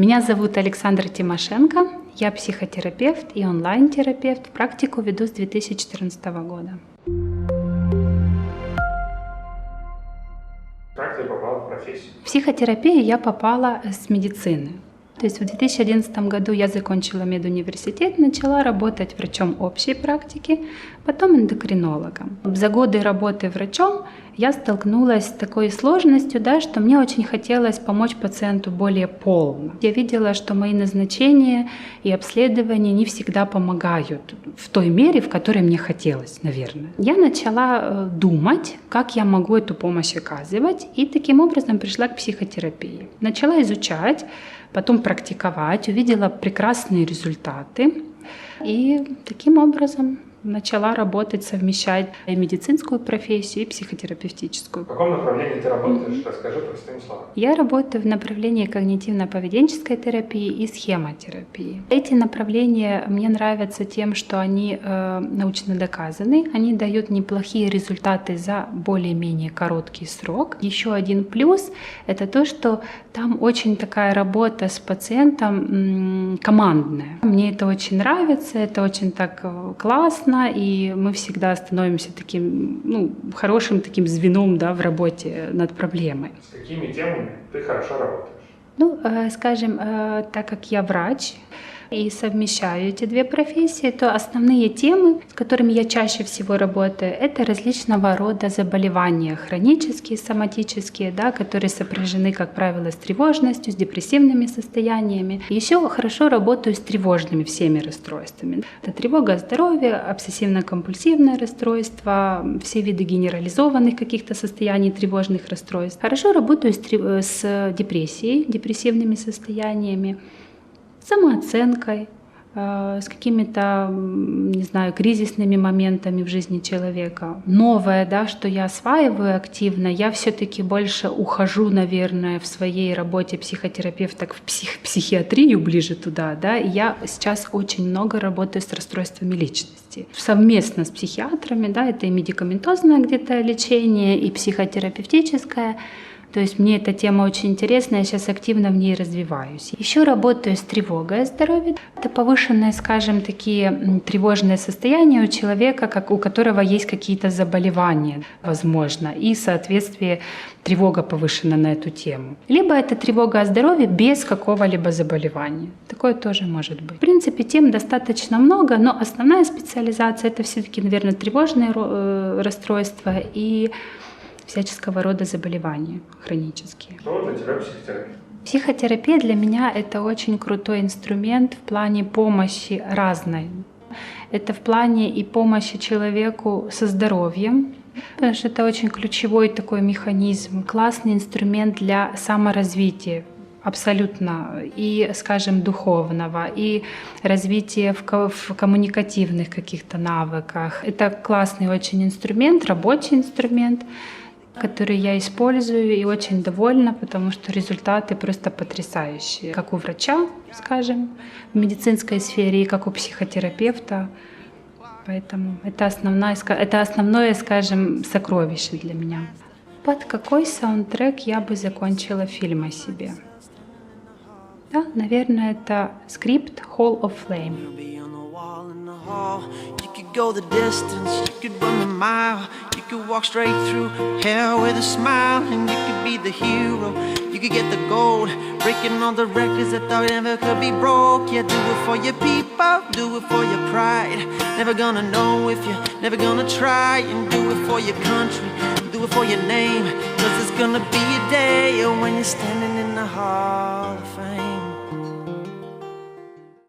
Меня зовут Александра Тимошенко. Я психотерапевт и онлайн-терапевт. Практику веду с 2014 года. Как ты попала в профессию? В психотерапию я попала с медицины. То есть в 2011 году я закончила медуниверситет, начала работать врачом общей практики, потом эндокринологом. За годы работы врачом я столкнулась с такой сложностью, да, что мне очень хотелось помочь пациенту более полно. Я видела, что мои назначения и обследования не всегда помогают в той мере, в которой мне хотелось, наверное. Я начала э, думать, как я могу эту помощь оказывать, и таким образом пришла к психотерапии. Начала изучать, потом практиковать, увидела прекрасные результаты. И таким образом начала работать, совмещать и медицинскую профессию, и психотерапевтическую. В каком направлении ты работаешь? Mm-hmm. Расскажи простыми словами. Я работаю в направлении когнитивно-поведенческой терапии и схемотерапии. Эти направления мне нравятся тем, что они э, научно доказаны, они дают неплохие результаты за более-менее короткий срок. Еще один плюс — это то, что там очень такая работа с пациентом м- командная. Мне это очень нравится, это очень так э, классно, классно, и мы всегда становимся таким, ну, хорошим таким звеном, да, в работе над проблемой. С какими темами ты хорошо работаешь? Ну, э, скажем, э, так как я врач, и совмещаю эти две профессии, то основные темы, с которыми я чаще всего работаю, это различного рода заболевания, хронические, соматические, да, которые сопряжены, как правило, с тревожностью, с депрессивными состояниями. Еще хорошо работаю с тревожными всеми расстройствами. Это тревога здоровья, обсессивно-компульсивное расстройство, все виды генерализованных каких-то состояний тревожных расстройств. Хорошо работаю с, с депрессией, депрессивными состояниями самооценкой, э, с какими-то, не знаю, кризисными моментами в жизни человека. Новое, да, что я осваиваю активно, я все-таки больше ухожу, наверное, в своей работе психотерапевта в псих, психиатрию ближе туда, да, и я сейчас очень много работаю с расстройствами личности. Совместно с психиатрами, да, это и медикаментозное где-то лечение, и психотерапевтическое, то есть мне эта тема очень интересна, я сейчас активно в ней развиваюсь. Еще работаю с тревогой о здоровье. Это повышенные, скажем, такие тревожные состояния у человека, как у которого есть какие-то заболевания, возможно, и, соответствие, тревога повышена на эту тему. Либо это тревога о здоровье без какого-либо заболевания. Такое тоже может быть. В принципе, тем достаточно много, но основная специализация это все-таки, наверное, тревожные э, расстройства и всяческого рода заболевания хронические. Что для тебя психотерапия? Психотерапия для меня это очень крутой инструмент в плане помощи разной. Это в плане и помощи человеку со здоровьем, потому что это очень ключевой такой механизм, классный инструмент для саморазвития абсолютно и, скажем, духовного, и развития в, в коммуникативных каких-то навыках. Это классный очень инструмент, рабочий инструмент, который я использую и очень довольна, потому что результаты просто потрясающие. Как у врача, скажем, в медицинской сфере, и как у психотерапевта. Поэтому это, основная, это основное, скажем, сокровище для меня. Под какой саундтрек я бы закончила фильм о себе? Да, наверное, это скрипт Hall of Flame. go the distance, you could run the mile, you could walk straight through hell with a smile, and you could be the hero. You could get the gold, breaking all the records that thought never could be broke. Yeah, do it for your people, do it for your pride. Never gonna know if you're never gonna try, and do it for your country, do it for your name. Cause it's gonna be a day when you're standing in the Hall of Fame.